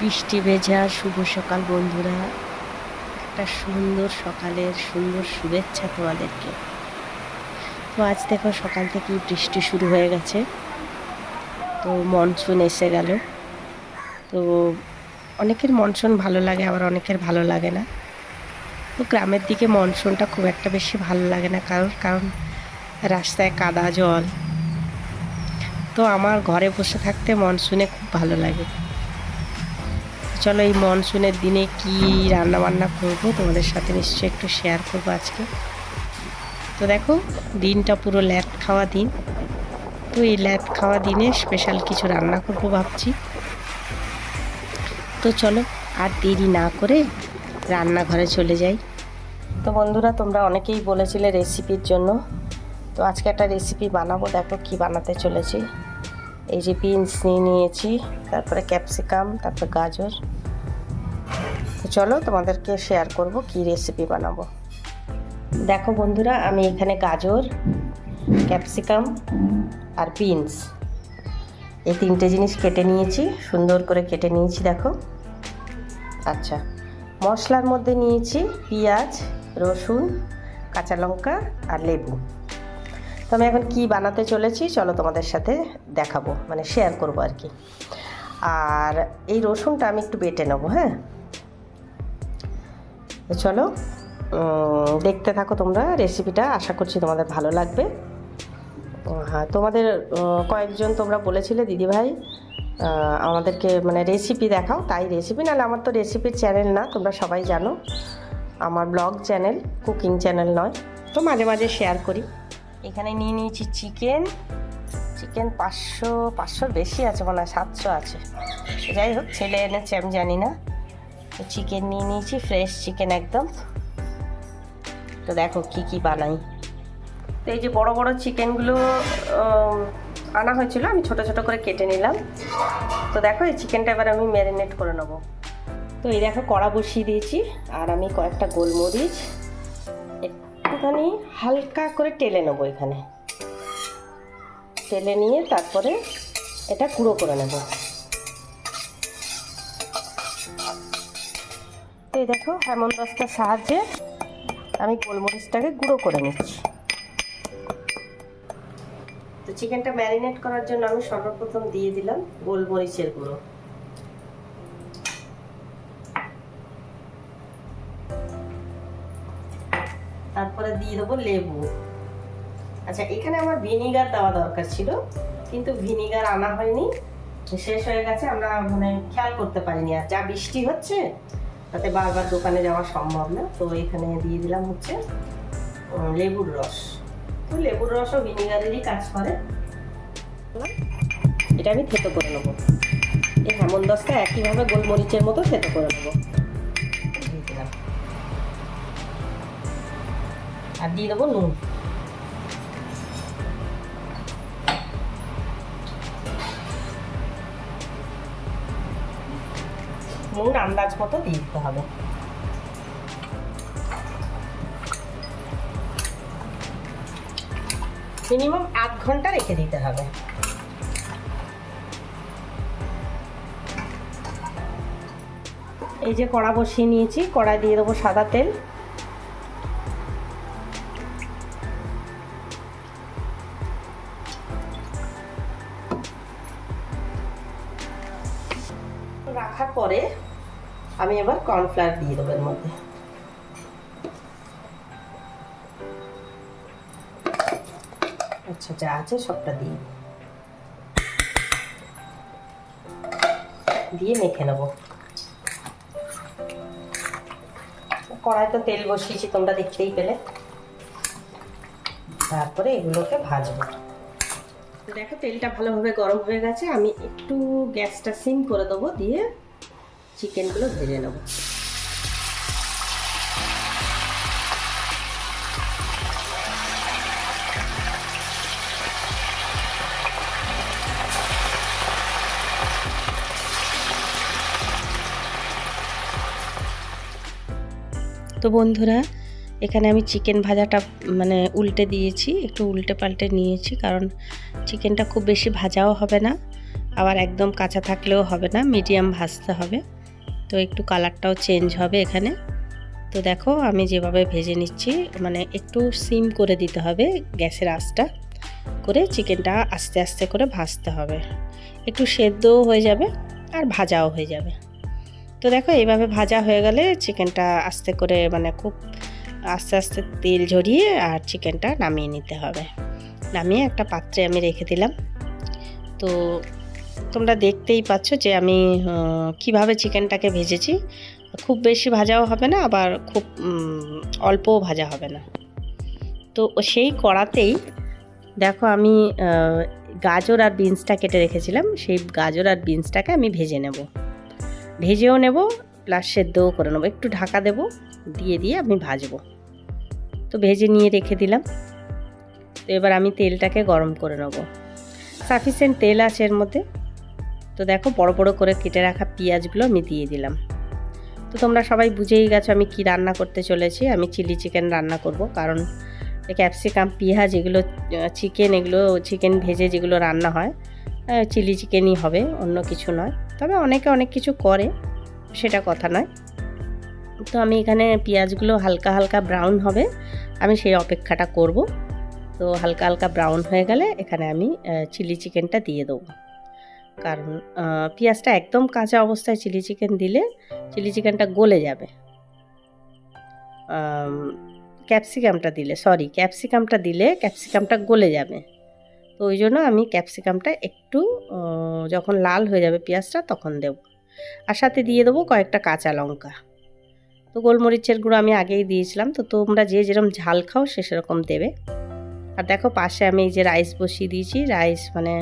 বৃষ্টি ভেজা, শুভ সকাল বন্ধুরা। একটা সুন্দর সকালের সুন্দর শুভেচ্ছা তোমাদেরকে। তো আজ দেখো সকাল থেকেই বৃষ্টি শুরু হয়ে গেছে। তো মনসুন এসে গেল। তো অনেকের মনসুন ভালো লাগে, আবার অনেকের ভালো লাগে না। তো গ্রামের দিকে মনসুনটা খুব একটা বেশি ভালো লাগে না, কারণ কারণ রাস্তায় কাদা জল তো আমার ঘরে বসে থাকতে মনসুনে খুব ভালো লাগে। চলো এই মনসুনের দিনে কি রান্না বান্না করব তোমাদের সাথে নিশ্চয়ই একটু শেয়ার করব আজকে। তো দেখো, দিনটা পুরো ল্যাদ খাওয়া দিন। তো এই ল্যাদ খাওয়া দিনে স্পেশাল কিছু রান্না করব ভাবছি। তো চলো, আর দেরি না করে রান্নাঘরে চলে যাই। তো বন্ধুরা, তোমরা অনেকেই বলেছিলে রেসিপির জন্য। তো আজকে একটা রেসিপি বানাবো, দেখো কি বানাতে চলেছি। এই যে বিনস নিয়ে নিয়েছি, তারপরে ক্যাপসিকাম তারপরে গাজর। তো চলো তোমাদেরকে শেয়ার করব কি রেসিপি বানাবো। দেখো বন্ধুরা, আমি এখানে গাজর ক্যাপসিকাম আর বিনস এই তিনটে জিনিস কেটে নিয়েছি, সুন্দর করে কেটে নিয়েছি, দেখো। আচ্ছা মশলার মধ্যে নিয়েছি পেঁয়াজ, রসুন, কাঁচা লঙ্কা আর লেবু। তো আমি এখন কি বানাতে চলেছি চলো তোমাদের সাথে দেখাবো মানে শেয়ার করব আর কি। আর এই রসুনটা আমি একটু বেটে নেব হ্যাঁ? চলো দেখতে থাকো তোমরা রেসিপিটা আশা করছি তোমাদের ভালো লাগবে। হ্যাঁ তোমাদের কয়েকজন তোমরা বলেছিলে, দিদিভাই আমাদেরকে মানে রেসিপি দেখাও, তাই রেসিপি নাহলে আমার তো রেসিপির চ্যানেল না, তোমরা সবাই জানো। আমার ব্লগ চ্যানেল কুকিং চ্যানেল নয়, তো মাঝে মাঝে শেয়ার করি। এখানে নিয়ে নিয়েছি চিকেন। চিকেন পাঁচশো, পাঁচশোর বেশি আছে, মনে হয় সাতশো আছে। যাই হোক, ছেলে এনেছে, আমি জানি না। তো চিকেন নিয়ে নিয়েছি, ফ্রেশ চিকেন একদম। তো দেখো কি কি বানাই। তো এই যে বড় বড় চিকেনগুলো আনা হয়েছিল, আমি ছোট ছোট করে কেটে নিলাম। তো দেখো, এই চিকেনটা এবার আমি ম্যারিনেট করে নেব। তো এই দেখো, কড়া বসিয়ে দিয়েছি, আর আমি কয়েকটা গোলমরিচ। একটুখানি হালকা করে টেলে নেব এখানে। টেলে নিয়ে তারপরে এটা গুঁড়ো করে নেব। তো এই দেখো, হেমন দস্তার সাহায্যে আমি গোলমরিচটাকে গুঁড়ো করে নিচ্ছি। তো চিকেনটা ম্যারিনেট করার জন্য আমি সর্বপ্রথম দিয়ে দিলাম গোলমরিচের গুঁড়ো। তারপরে দিয়ে দেবো লেবু। আচ্ছা এখানে আমার ভিনিগার দেওয়া দরকার ছিল, কিন্তু ভিনিগার আনা হয়নি। শেষ হয়ে গেছে, আমরা মানে খেয়াল করতে পারিনি। আর যা বৃষ্টি হচ্ছে, তাতে বারবার দোকানে যাওয়া সম্ভব না। তো এখানে দিয়ে দিলাম হচ্ছে লেবুর রস। তো লেবুর রসও ভিনিগারেরই কাজ করে। এটা আমি থেতো করে নেব। এই হেমন্দস্তা একইভাবে গোলমরিচের মতো থেতো করে নেব। আর দিয়ে দেবো নুন। নুন আন্দাজ মতো দিয়ে দিতে হবে। মিনিমাম আধ ঘণ্টা রেখে দিতে হবে। এই যে কড়া বসিয়ে নিয়েছি কড়াই দিয়ে দেবো সাদা তেল। আমি এবার কর্নফ্লাওয়ার দিয়ে দেবো এর মধ্যে আচ্ছা যা আছে সবটা দিয়ে দিয়ে মেখে নেব কড়াই তো তেল বসিয়েছি তোমরা দেখতেই পেলে তারপরে এগুলোকে ভাজবো দেখো তেলটা ভালোভাবে গরম হয়ে গেছে আমি একটু গ্যাসটা সিম করে দেবো দিয়ে চিকেনগুলো ভেজে নেব। তো বন্ধুরা, এখানে আমি চিকেন ভাজাটা মানে উল্টে দিয়েছি, একটু উল্টে পাল্টে নিয়েছি, কারণ চিকেনটা খুব বেশি ভাজাও হবে না, আবার একদম কাঁচা থাকলেও হবে না, মিডিয়াম ভাজতে হবে। তো একটু কালারটাও চেঞ্জ হবে এখানে। তো দেখো, আমি যেভাবে ভেজে নিচ্ছি মানে একটু সিম করে দিতে হবে গ্যাসের আঁচটা, করে চিকেনটা আস্তে আস্তে করে ভাজতে হবে। একটু সেদ্ধও হয়ে যাবে আর ভাজাও হয়ে যাবে। তো দেখো এইভাবে ভাজা হয়ে গেলে চিকেনটা আস্তে করে মানে খুব আস্তে আস্তে তেল ঝরিয়ে আর চিকেনটা নামিয়ে নিতে হবে। নামিয়ে একটা পাত্রে আমি রেখে দিলাম। তো তোমরা দেখতেই পাচ্ছ যে আমি কীভাবে চিকেনটাকে ভেজেছি। খুব বেশি ভাজাও হবে না, আবার খুব অল্পও ভাজা হবে না। তো সেই কড়াতেই দেখো আমি গাজর আর বিনসটা কেটে রেখেছিলাম, সেই গাজর আর বিনসটাকে আমি ভেজে নেব। ভেজেও নেব প্লাস সেদ্ধও করে নেব। একটু ঢাকা দেব, দিয়ে দিয়ে আমি ভাজবো। তো ভেজে নিয়ে রেখে দিলাম। তো এবার আমি তেলটাকে গরম করে নেব। সাফিসিয়েন্ট তেল আছে এর মধ্যে। তো দেখো বড় বড় করে কেটে রাখা পেঁয়াজগুলো আমি দিয়ে দিলাম। তো তোমরা সবাই বুঝেই গেছো আমি কি রান্না করতে চলেছি। আমি চিলি চিকেন রান্না করব কারণ ক্যাপসিকাম, পেঁয়াজ এগুলো চিকেন এগুলো, চিকেন ভেজে যেগুলো রান্না হয় চিলি চিকেনই হবে, অন্য কিছু নয়। তবে অনেকে অনেক কিছু করে, সেটা কথা নয়। তো আমি এখানে পেঁয়াজগুলো হালকা হালকা ব্রাউন হবে, আমি সেই অপেক্ষাটা করব। তো হালকা হালকা ব্রাউন হয়ে গেলে এখানে আমি চিলি চিকেনটা দিয়ে দেবো। কারণ পেঁয়াজটা একদম কাঁচা অবস্থায় চিলি চিকেন দিলে চিলি চিকেনটা গলে যাবে। ক্যাপসিকামটা দিলে, সরি, ক্যাপসিকামটা দিলে ক্যাপসিকামটা গলে যাবে। তো ওই জন্য আমি ক্যাপসিকামটা একটু যখন লাল হয়ে যাবে পেঁয়াজটা তখন দেব। আর সাথে দিয়ে দেবো কয়েকটা কাঁচা লঙ্কা। তো গোলমরিচের গুঁড়ো আমি আগেই দিয়েছিলাম, তো তোমরা যে যেরকম ঝাল খাও সে সেরকম দেবে। আর দেখো পাশে আমি এই যে রাইস বসিয়ে দিয়েছি, রাইস মানে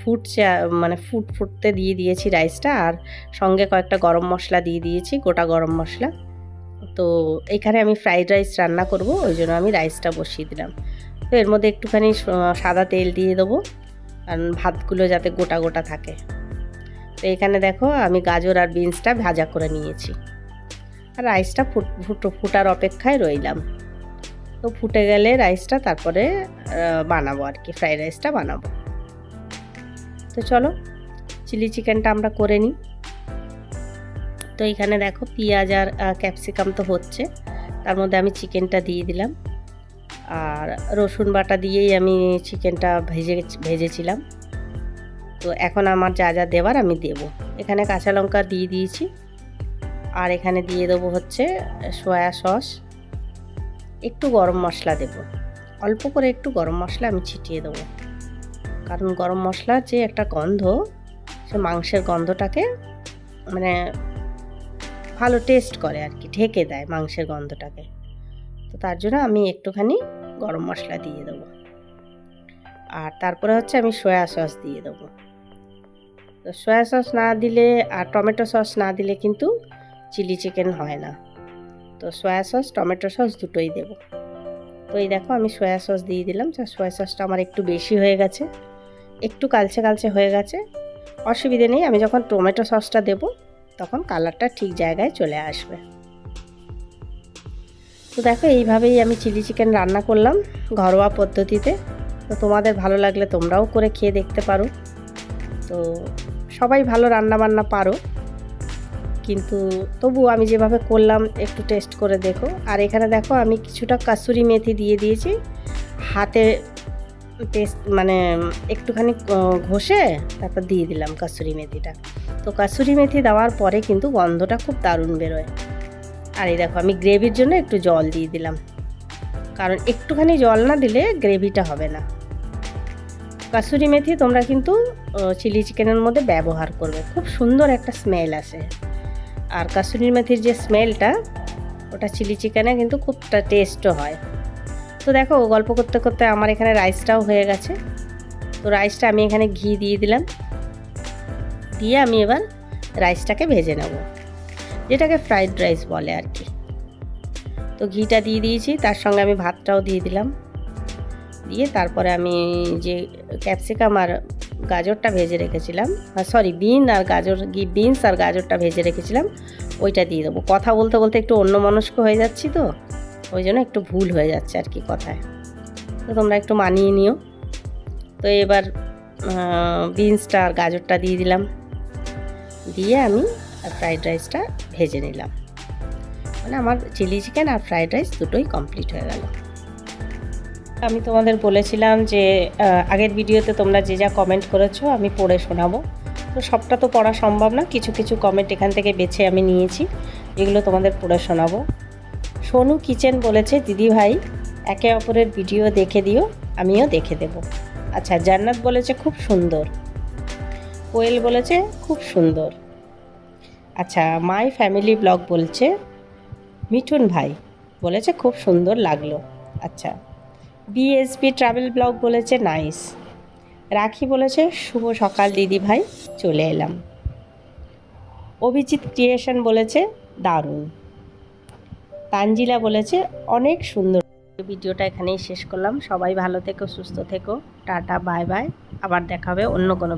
ফুটছে মানে ফুট, ফুটতে দিয়ে দিয়েছি রাইসটা আর সঙ্গে কয়েকটা গরম মশলা দিয়ে দিয়েছি, গোটা গরম মশলা। তো এখানে আমি ফ্রাইড রাইস রান্না করব, ওই জন্য আমি রাইসটা বসিয়ে দিলাম। তো এর মধ্যে একটুখানি সাদা তেল দিয়ে দেবো, কারণ ভাতগুলো যাতে গোটা গোটা থাকে। তো এখানে দেখো আমি গাজর আর বিনসটা ভাজা করে নিয়েছি। আর রাইসটা ফুট, ফুটো, ফুটার অপেক্ষায় রইলাম। তো ফুটে গেলে রাইসটা তারপরে বানাবো আর কি ফ্রাইড রাইসটা বানাবো। তো চলো চিলি চিকেনটা আমরা করে নিই। তো এখানে দেখো পেঁয়াজ আর ক্যাপসিকাম তো হচ্ছে। তার মধ্যে আমি চিকেনটা দিয়ে দিলাম। আর রসুন বাটা দিয়েই আমি চিকেনটা ভেজে, ভেজেছিলাম। তো এখন আমার যা যা দেওয়ার আমি দেব। এখানে কাঁচা লঙ্কা দিয়ে দিয়েছি। আর এখানে দিয়ে দেবো হচ্ছে সয়া সস একটু গরম মশলা দেব। অল্প করে একটু গরম মশলা আমি ছিটিয়ে দেবো। কারণ গরম মশলার যে একটা গন্ধ, সে মাংসের গন্ধটাকে মানে ভালো টেস্ট করে আর কি, ঢেকে দেয় মাংসের গন্ধটাকে। তো তার জন্য আমি একটুখানি গরম মশলা দিয়ে দেবো। আর তারপরে হচ্ছে আমি সয়া সস দিয়ে দেবো। তো সয়া সস না দিলে আর টমেটো সস না দিলে কিন্তু চিলি চিকেন হয় না। তো সয়া সস টমেটো সস দুটোই দেবো। তো এই দেখো আমি সয়া সস দিয়ে দিলাম। সয়া সসটা আমার একটু বেশি হয়ে গেছে। একটু কালচে কালচে হয়ে গেছে। অসুবিধে নেই, আমি যখন টমেটো সসটা দেবো, তখন কালারটা ঠিক জায়গায় চলে আসবে। তো দেখো, এইভাবেই আমি চিলি চিকেন রান্না করলাম ঘরোয়া পদ্ধতিতে। তো তোমাদের ভালো লাগলে তোমরাও করে খেয়ে দেখতে পারো। তো সবাই ভালো রান্না বান্না পারো। কিন্তু তবু আমি যেভাবে করলাম, একটু টেস্ট করে দেখো। আর এখানে দেখো, আমি কিছুটা কাসুরি মেথি দিয়ে দিয়েছি। হাতে টেস্ট মানে একটুখানি ঘষে তারপর দিয়ে দিলাম কাসুরি মেথিটা। তো কাসুরি মেথি দেওয়ার পরে কিন্তু গন্ধটা খুব দারুণ বেরোয়। আর এই দেখো, আমি গ্রেভির জন্য একটু জল দিয়ে দিলাম। কারণ একটুখানি জল না দিলে গ্রেভিটা হবে না। কাসুরি মেথি তোমরা কিন্তু চিলি চিকেনের মধ্যে ব্যবহার করবে। খুব সুন্দর একটা স্মেল আসে। আর কাসুরি মেথির যে স্মেলটা, ওটা চিলি চিকেনে কিন্তু খুব টেস্টও হয়। তো দেখো, গল্প করতে করতে আমার এখানে রাইসটাও হয়ে গেছে। তো রাইসটা আমি এখানে ঘি দিয়ে দিলাম। দিয়ে আমি এবার রাইসটাকে ভেজে নেব। যেটাকে ফ্রাইড রাইস বলে আর কি। তো ঘিটা দিয়ে দিয়েছি, তার সঙ্গে আমি ভাতটাও দিয়ে দিলাম। দিয়ে তারপরে আমি যে ক্যাপসিকাম আর গাজরটা ভেজে রেখেছিলাম সরি বিন আর গাজর বিনস আর গাজরটা ভেজে রেখেছিলাম, ওইটা দিয়ে দেবো। কথা বলতে বলতে একটু অন্যমনস্ক হয়ে যাচ্ছি তো। ওই জন্য একটু ভুল হয়ে যাচ্ছে আর কি কথায়। তো তোমরা একটু মানিয়ে নিও। তো এবার বিনসটা আর গাজরটা দিয়ে দিলাম। দিয়ে আমি ফ্রাইড রাইসটা ভেজে নিলাম। মানে আমার চিলি চিকেন আর ফ্রাইড রাইস দুটোই কমপ্লিট হয়ে গেল। আমি তোমাদের বলেছিলাম যে আগের ভিডিওতে তোমরা যে যা কমেন্ট করেছ আমি পড়ে শোনাবো। তো সবটা তো পড়া সম্ভব না, কিছু কিছু কমেন্ট এখান থেকে বেছে আমি নিয়েছি। এগুলো তোমাদের পড়ে শোনাবো। সোনু কিচেন বলেছে, দিদি ভাই, একে অপরের ভিডিও দেখে দিও, আমিও দেখে দেব। আচ্ছা জান্নাত বলেছে, খুব সুন্দর। কোয়েল বলেছে, খুব সুন্দর। আচ্ছা মাই ফ্যামিলি ব্লগ বলছে, মিঠুন ভাই, বলেছে, খুব সুন্দর লাগল। আচ্ছা বিএসপি ট্রাভেল ব্লগ বলেছে, নাইস। রাখি বলেছে, শুভ সকাল, দিদি ভাই, চলে এলাম। অভিজিৎ ক্রিয়েশন বলেছে, দারুণ। তানজিলা বলেছে, অনেক সুন্দর। ভিডিওটা এখানেই শেষ করলাম। সবাই ভালো থেকো, সুস্থ থেকো। Tata, bye bye. আবার দেখাবে অন্য কোনো